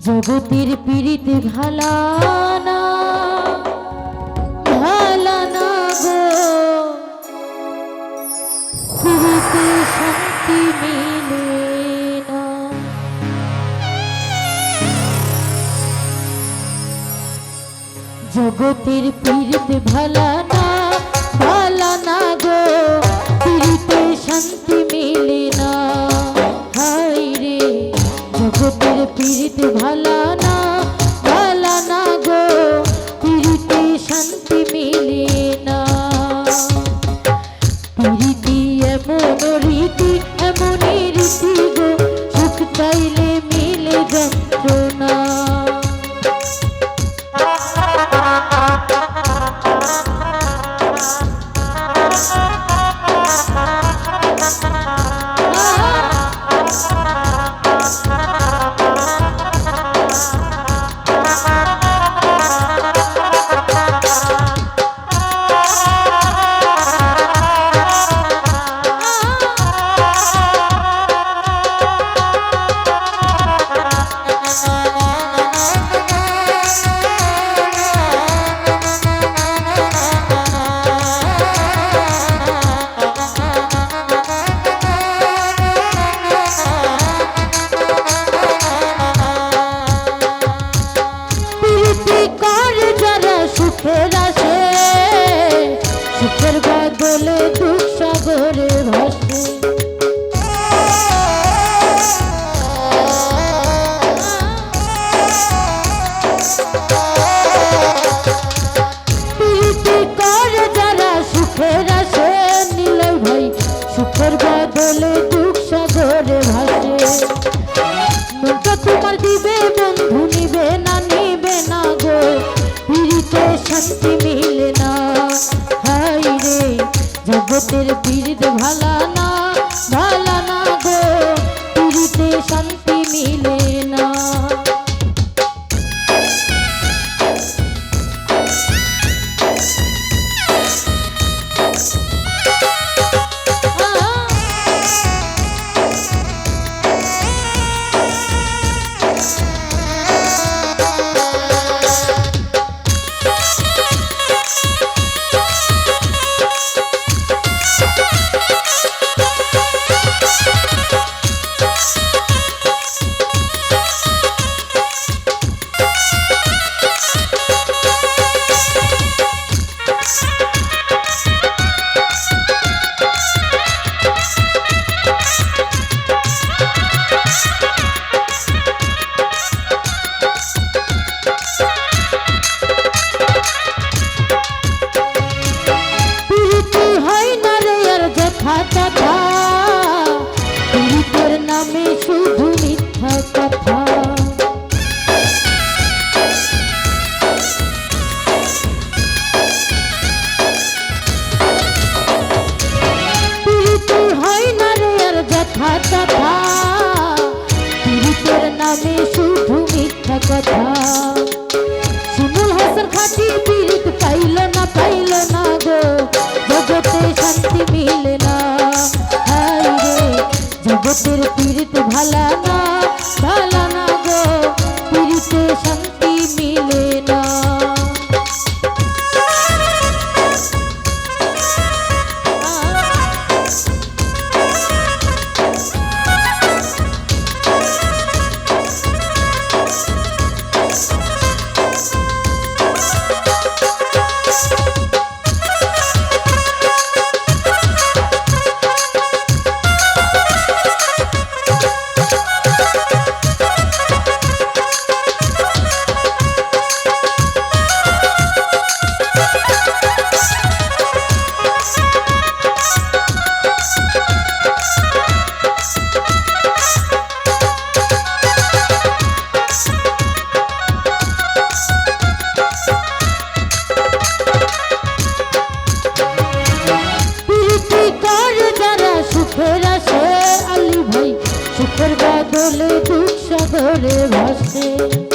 জগতের পীড়িত ভালানা ভালানা গো। শুরুতে শান্তি মেলে জগতের পীড়িত ভালা শান্তি মিলে না। হাই রে, জগতের পীড়িত ভালা না ভালা না গো পীড়িতে শান্তি মিলে হাতা तीर्थ भल ভাসে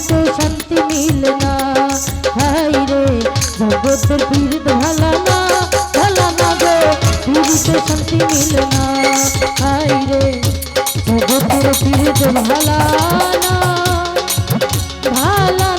পীড়িত শান্তি মিল না। হাই রে, জগতের পীড়িত ভালা না ভালা না গো পীড়িত শান্তি মিল না। হাই রে, জগতের পীড়িত ভালা না ভালা